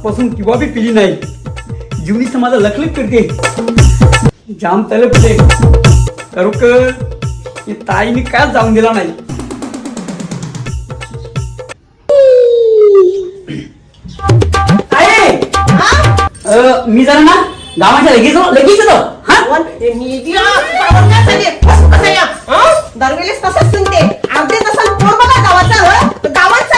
आजपासून किंवा बी पिली नाही. जीवनी माझा लखलख करते. जाम तलप होते. करू की ताईने काय जाऊन दिला नाही. मी जरा ना गावाच्या लगेच लगेच येतो. हा? दरवेळेस तसंच सांगते अर्धे तसं गावाचा हं? गावात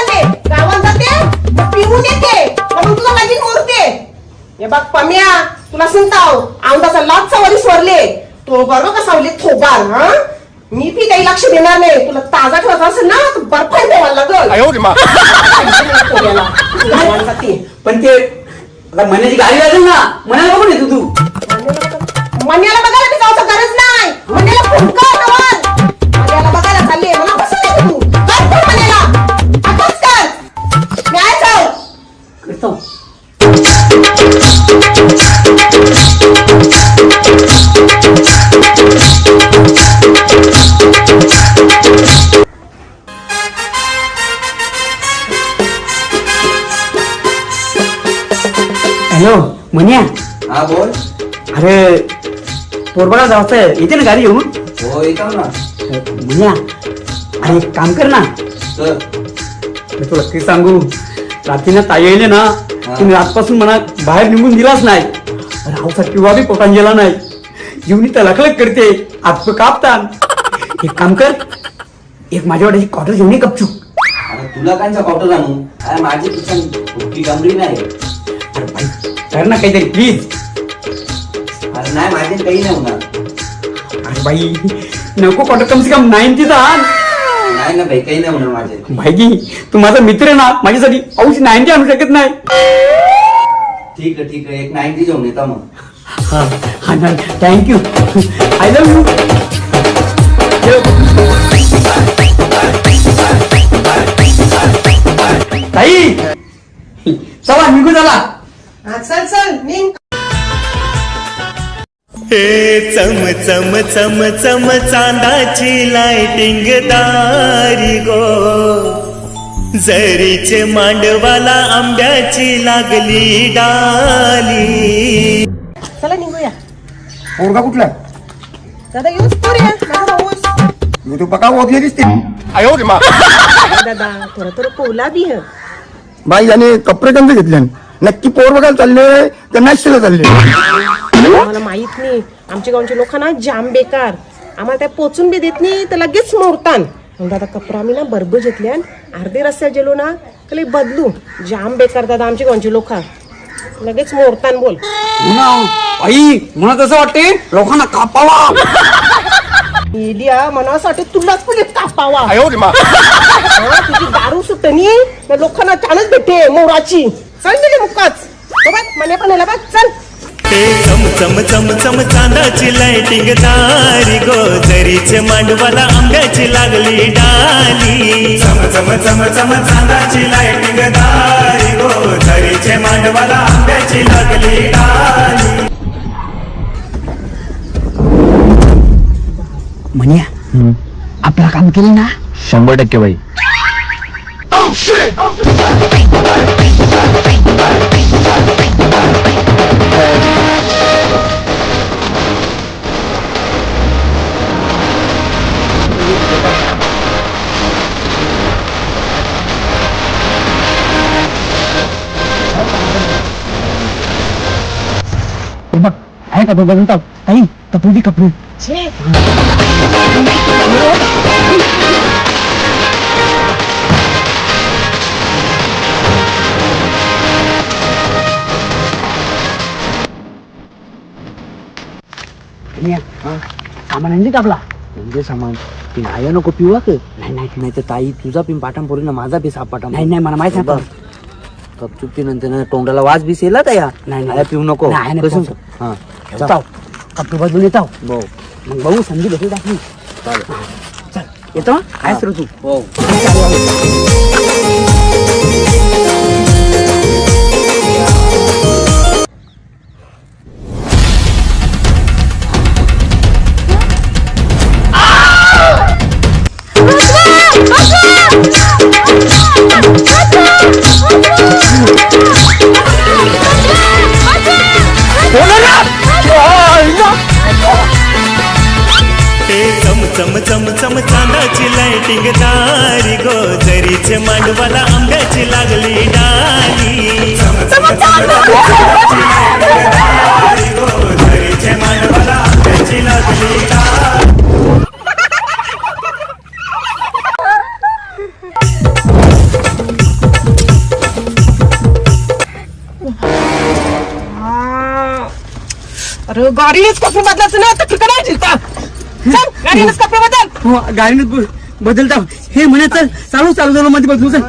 हे बघ पम्या तुला सांगताव आमदाचा लाच वरी सोडले तो बरोबर का सावली थोबाल हा मी बी काही लक्ष देणार नाही तुला ताजा ठेवायचा असेल ना तर लागल. गावाला जाते. पण ते महिन्याची गाडी लागेल ना म्हणायला बघून येतो तू मनिया? हा बोल. अरे पोरबडा जायचं येते ना गाडी घेऊन? हो येतो ना. मनिया अरे एक काम कर ना. तर? मी तुला ते सांगू. रात्रीनं ताई येईल ना तुम्ही आजपासून मला बाहेर निघून दिलाच नाही. रावचा किंवा बी पोटान गेला नाही. जीवनी तर लखलख करते. आप कापतात एक काम कर. एक माझ्याकडे एक क्वार्टर घेऊन ये गपचूप. अरे तुला कांचा पावडर आणू? अरे माझी भुकी गमली नाही. अरे कर ना काहीतरी प्लीज अरे नाही माझे काही नाही होणार. अरे भाई नको क्वार्टर कम से कम नाईन्टीचा आण नाही ना भाई काही नाही होणार माझे. भाई तू माझा मित्र आहे ना माझ्यासाठी औष नाईन्टी आणू शकत नाही. ठीक आहे ठीक आहे. एक नाईन्टी घेऊन येता मग. हा हा नाही. थँक्यू आय लव्ह यू ताई चला निघू झाला चल चल निघ. हे चम चम चम चम चांदाची लाइटिंग दारी गो. जरीचे मांडवाला आंब्याची लागली डाली. चला निघूया. पोरगा कुठला? दादा माझा मी तू बघा ओढले दिसते दादा थोडं थोडं पोला बी ह. बाई याने कपडे कंद घेतले नक्की पोर बघायला चालले तर नाश्त्याला चालले. आम्हाला माहीत नाही. आमच्या गावचे लोक ना जाम बेकार. आम्हाला त्या पोचून बी देत नाही तर लगेच म्हणून दादा कपडा आम्ही ना बरोबर घेतले अर्धे रस्त्यात गेलो ना तर बदलू. जाम बेकार दादा आमच्या गावचे लोक. लगेच मोडतान बोल. आई मला तसं वाटते लोकांना कापावा. इलिया मनासाठी तुलाच पुढे कापावा? हा, तुझी दारू सुटणी लोकांना छानच भेटते मोराची. चल मुक्काच. बघ, मने पण याला बघ. चल. चम चम चम चम चांदाची लाइटिंग दारी गो. जरीचे मांडवाला आंब्याची लागली डाली. चम चम चम चम चांदाची लाइटिंग दारी गो. जरीचे मांडवाला आंब्याची लागली डाली. म्हण्या आपला काम केलं ना? शंभर टक्के बाई. हे बघ आहे का तो बघून टाक ताई कपडे कपडे सामान आणली आपला म्हणजे सामान ती आया नको पिवा का नाही नाही नाही तर ताई तुझा पिन पाठाम पोरी ना माझा बी साप पाठाम नाही नाही मला माहीत आहे पण. गपचूप ती नंतर तोंडाला वास बीस येला त्या नाही, नाही. पिऊ नको नाही, नाही, कसं? हा येताव कपडे बदलून येताव हो मग बघू संधी भेटेल का आपली चल येतो काय सुरू तू हो चम चम चम चांदाची लायटिंग दारी गो जरीचे मांडवाला आंब्याची लागली डाली. गाडीनेच कपडे बदलायचं ना तर ठिकाण जिंकता चल गाडीनेच कपडे बदल. हो गाडीने बदलता. हे म्हणे चल चालू चालू चालू मध्ये बदलू चल.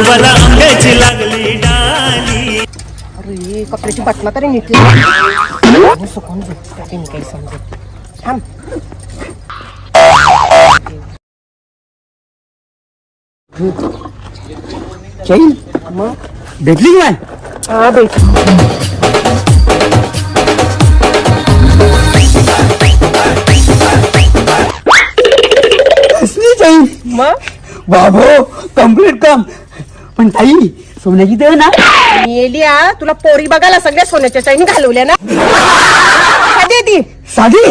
मांडवाला आंब्याची लागली डाली. अरे कपड्याची बटणं तरी नीट. सुकून काही समजत थांब. चैन मग भेटली की नाही हा भेट. कसली चैन मग? बाबो कंप्लीट काम. पण ताई सोन्याची देव ना मेलिया तुला पोरी बघायला सगळ्या सोन्याच्या चैनी घालवल्या ना. कधी ती. साधी?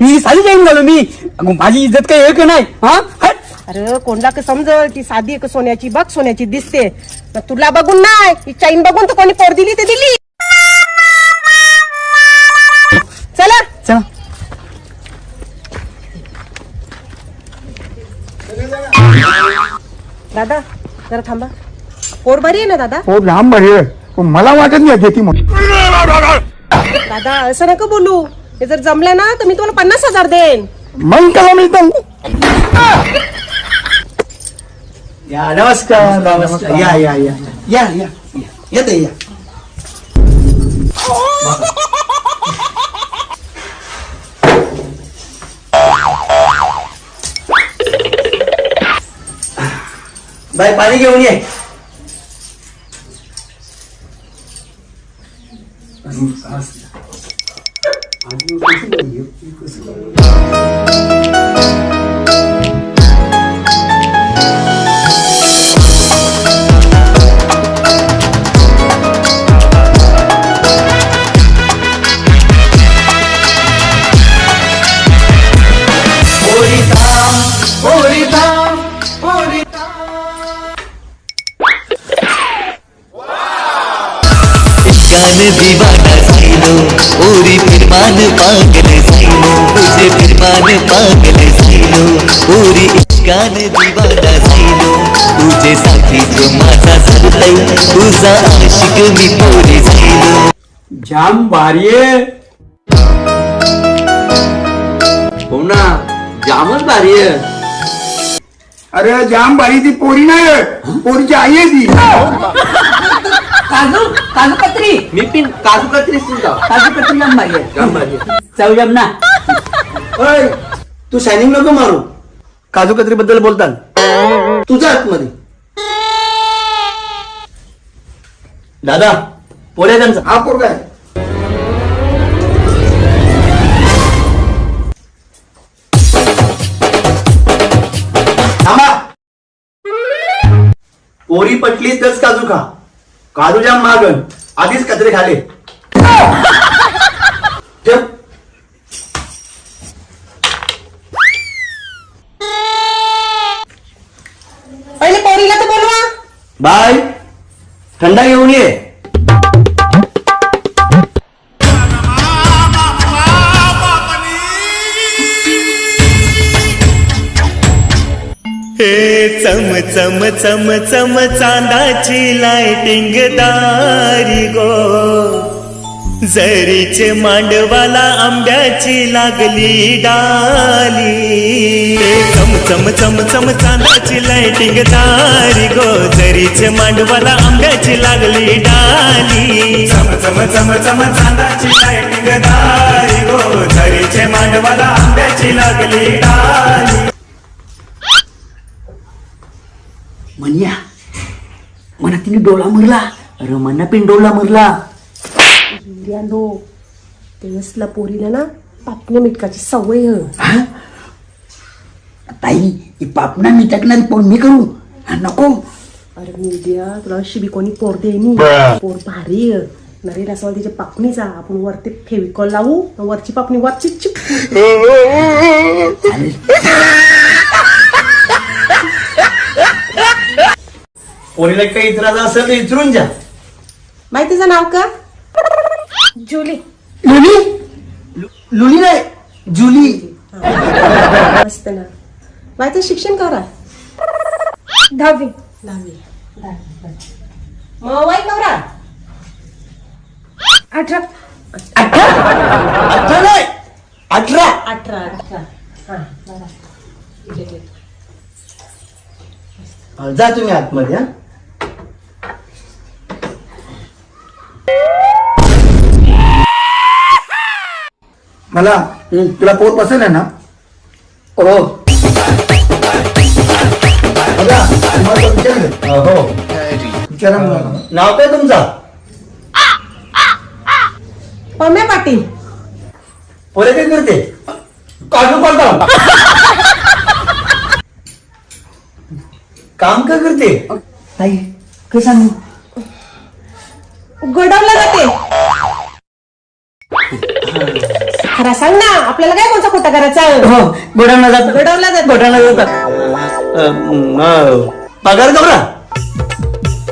मी साधी चैन घालू मी. अगं, माझी इज्जत काही एक नाही? हा? हट. अरे कोणला का समजल ती साधी एक सोन्याची? बघ सोन्याची दिसते. मग तुला बघून नाही. ती चैन बघून तर कोणी पोर दिली ते दिली. चला. चला. दादा जरा थांबा. पोर बरी आहे ना दादा? हो लांब आहे. पण मला वाटत नाही घेती म्हणून. दादा असं नका बोलू. हे जर जमलं ना तर मी तुम्हाला पन्नास हजार देईन. मग त्याला मिळतं या नमस्कार नमस्कार. या या या या या येते या बाई पाणी घेऊन ये. Thank you. दीवाना साइलो तुझे माझा तुझा आशिक मी पोरी जाम भारी आहे. हो ना जामच भारी आहे. अरे जाम बारी ती पोरी नाही पोरीची आई आहे ती. काजू काजू कत्री. मी पिन काजू कत्रीस तुझा काजू कत्री जाम भारी आहे. जाम भारी आहे. चव जम ना. ओय, तू शायनिंग नको मारू. काजू कत्री बद्दल बोलतात तुझ्या आतमध्ये. दादा पोऱ्या त्यांचा. हा पोरगा आहे. थांबा. पोरी पटली तरच काजू खा. काजू जाम मागन आधीच कचरे खाले. पहिले पोरीला तर बोलवा. बाय. थंडा घेऊन ये. हे चम चम चम चम चांदाची लाइटिंग दारी गो. जरीचे मांडवाला आंब्याची लागली डाली. चम चम चम चम चांदाची लाइटिंग दारी गो. जरीचे मांडवाला आंब्याची लागली डाली. चम चम चम चम चांदाची लाइटिंग दारी गो. जरीचे मांडवाला आंब्याची लागली डाली. म्हणया मना तिने डोळा मरला. रमणना पिंडोला मरला. इंडियानो तेसला पोरीला ना पापण्या मिटकाची सवय. ताई ही पापना मी टाकणार पण मी करू? हा, नको. अरे मीडिया तुला अशी बी कोणी पोर देईनी पोर भारी आहे. नरे रसवाल तिच्या पापणीचा आपण वरती फेविकॉल लावू आणि वरची पापणी वरची चिप. पोरीला काही इतराचा असेल तर इचरून जा. माहितीचं नाव का? जुली. लुली? लु- लुली नाही जुली. मस्त ना. माहिती शिक्षण करा. दहावी. दहावी. मग वाईट नवरा अठरा. अठरा? नाही अठरा. अठरा अठरा. हा. जा तुम्ही आतमध्ये हा. मला तुला पोट बसेल आहे ना? हो. हो. विचारा मला. नाव काय तुमचा? पम्या पाटील. पोरे काय करते? काजू पडता काम काय करते? ताई काय सांगू? गोडावला जाते. खरा सांग ना आपल्याला काय कोणता खोटा करायचा हो गोडांना जात. गोडावला जाते. गोडांना जातात पगार कवरा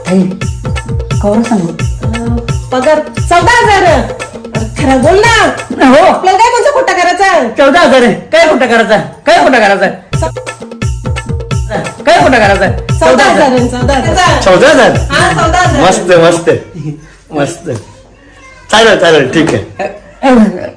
ताई कवरा सांगू? अं, पगार चौदा हजार. अरे खरा बोल ना. हो. आपल्याला काय कोणता खोटा करायचा चौदा हजार आहे. काय खोटा करायचा काय खोटा करायचा काय खोटा करायचा चौदा हजार आहे, चौदा हजार. चौदा हजार? हा चौदा हजार. मस्त मस्त. मस्त. चालेल चालेल ठीक आहे.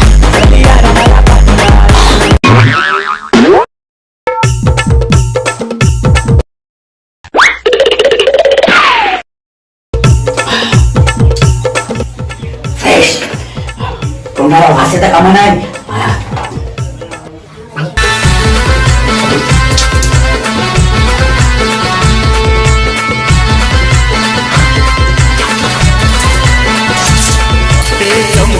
तोंडाला वास येता कामा नाही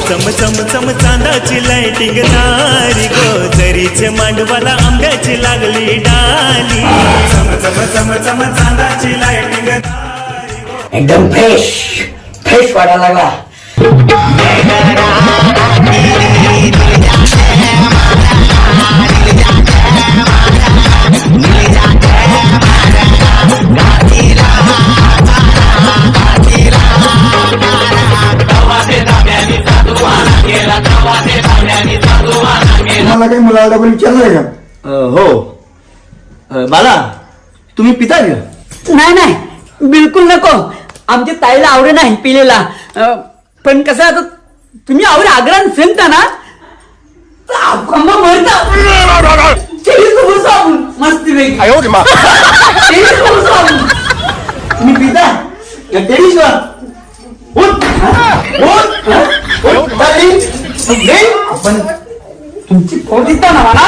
चम चम चम चांदाची लाइटिंग तारी गो. जरीचे मांडवाला आंब्याची लागली डाली. चम चम चम चम चांदाची लाइटिंग एकदम फ्रेश फ्रेश वाटायला लागला. तुम्हाला काही विचारलंय का? हो. अ, बाला तुम्ही पिता का? नाही नाही. बिलकुल नको. आमच्या ताईला आवडे नाही पिलेला. अं, पण कसं आता तुम्ही आवडे आग्रहान सांगता ना आम्हा मरता. चेरीस को बसू आपण मस्ती पैकी. चेरीस को बसू आपण तुम्ही पिता? उठ? उठ. आपण तुमची पोट दिसता ना मला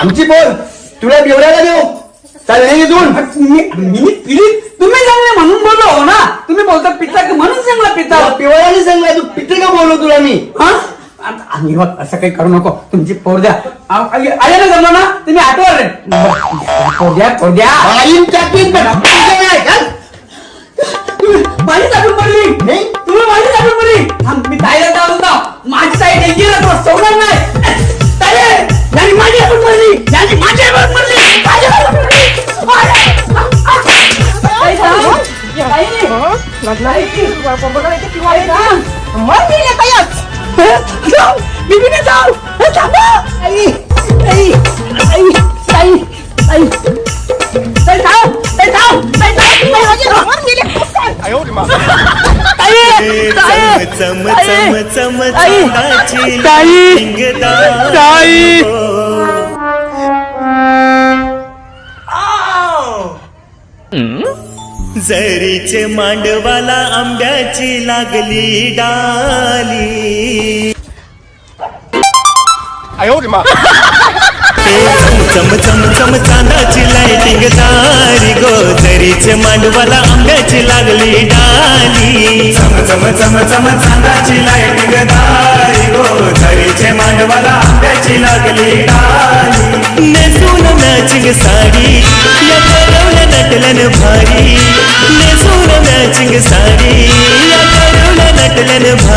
आमची पोर तुला बेवड्याला देऊ. चालेल इथून. मी मी पिली तुम्ही चांगले म्हणून बोललो हो ना. तुम्ही बोलता पिता की म्हणून चांगला पिता? पिवळ्याने सांगला तू का बोललो तुला मी? हा? आणि बघ, असं काही करू नको. तुमची पोर द्या. ना जमलं ना? तुम्ही पोर द्या पोर द्या. टाकीन नाही माझी चालून पडली नाही. तुम्ही माझी चालून पडली थांब, मी ताईला जा माझी ताई डेंजर तुला सोडणार नाही. ताई यांनी माझी हातून पडली. यांनी माझी हातून पडली. माझी पडली. ताई, जरीचे मांडवाला आंब्याची लागली डाली. चम चम चम चांदाची लायटिंग दारी गो जरीचे मांडवाला आंब्याची लागली डाली. चम चम चम चम चांदाची लायटिंग गो जरीचे मांडवाला आंब्याची लागली डाली. नेसून मॅचिंग साडी. या करवल्या नटलन भारी. नेसून मॅचिंग साडी. या करवल्या नटलन भारी.